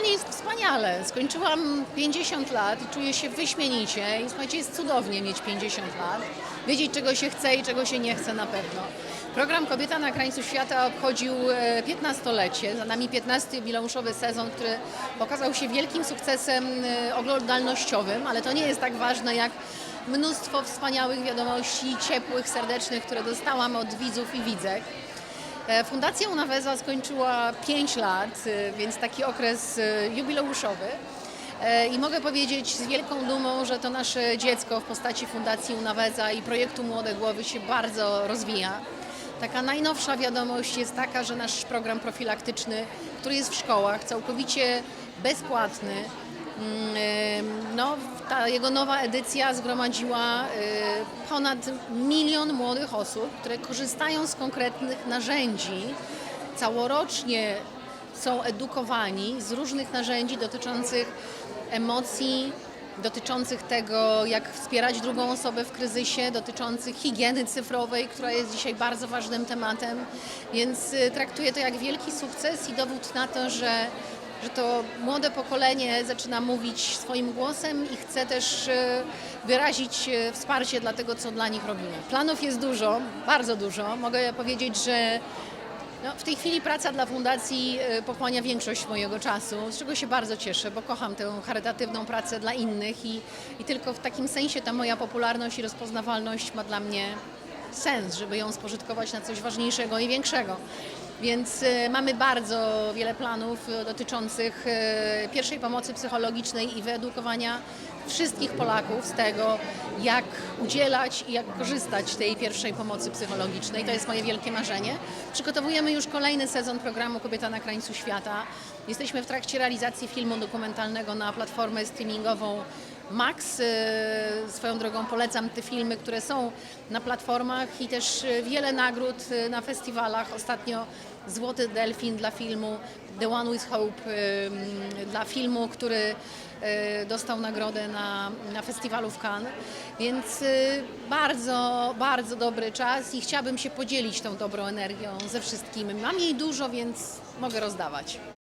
Generalnie jest wspaniale. Skończyłam 50 lat i czuję się wyśmienicie. I słuchajcie, jest cudownie mieć 50 lat. Wiedzieć, czego się chce i czego się nie chce na pewno. Program Kobieta na krańcu świata obchodził e, 15-lecie. Za nami 15 jubileuszowy sezon, który okazał się wielkim sukcesem e, oglądalnościowym, ale to nie jest tak ważne jak mnóstwo wspaniałych wiadomości, ciepłych, serdecznych, które dostałam od widzów i widzek. E, Fundacja Unaweza skończyła 5 lat, e, więc taki okres e, jubileuszowy. I mogę powiedzieć z wielką dumą, że to nasze dziecko w postaci Fundacji Unaweza i projektu Młode Głowy się bardzo rozwija. Taka najnowsza wiadomość jest taka, że nasz program profilaktyczny, który jest w szkołach, całkowicie bezpłatny, no, ta jego nowa edycja zgromadziła e, ponad milion młodych osób, które korzystają z konkretnych narzędzi. Całorocznie są edukowani z różnych narzędzi dotyczących emocji, dotyczących tego, jak wspierać drugą osobę w kryzysie, dotyczących higieny cyfrowej, która jest dzisiaj bardzo ważnym tematem. Więc y, traktuję to jak wielki sukces i dowód na to, że że to młode pokolenie zaczyna mówić swoim głosem i chce też e, wyrazić e, wsparcie dla tego, co dla nich robimy. Planów jest dużo, bardzo dużo. Mogę powiedzieć, że no, w tej chwili praca dla fundacji e, pochłania większość mojego czasu, z czego się bardzo cieszę, bo kocham tę charytatywną pracę dla innych i, i tylko w takim sensie ta moja popularność i rozpoznawalność ma dla mnie sens, żeby ją spożytkować na coś ważniejszego i większego. Więc e, mamy bardzo wiele planów e, dotyczących e, pierwszej pomocy psychologicznej i wyedukowania wszystkich Polaków z tego, jak udzielać i jak korzystać z tej pierwszej pomocy psychologicznej. To jest moje wielkie marzenie. Przygotowujemy już kolejny sezon programu Kobieta na krańcu świata. Jesteśmy w trakcie realizacji filmu dokumentalnego na platformę streamingową Max. E, Swoją drogą polecam te filmy, które są na platformach i też e, wiele nagród e, na festiwalach. Ostatnio Złoty Delfin dla filmu The One with Hope em, dla filmu, który dostał nagrodę na, na festiwalu w Cannes. Więc bardzo, bardzo dobry czas i chciałabym się podzielić tą dobrą energią ze wszystkimi. Mam jej dużo, więc mogę rozdawać.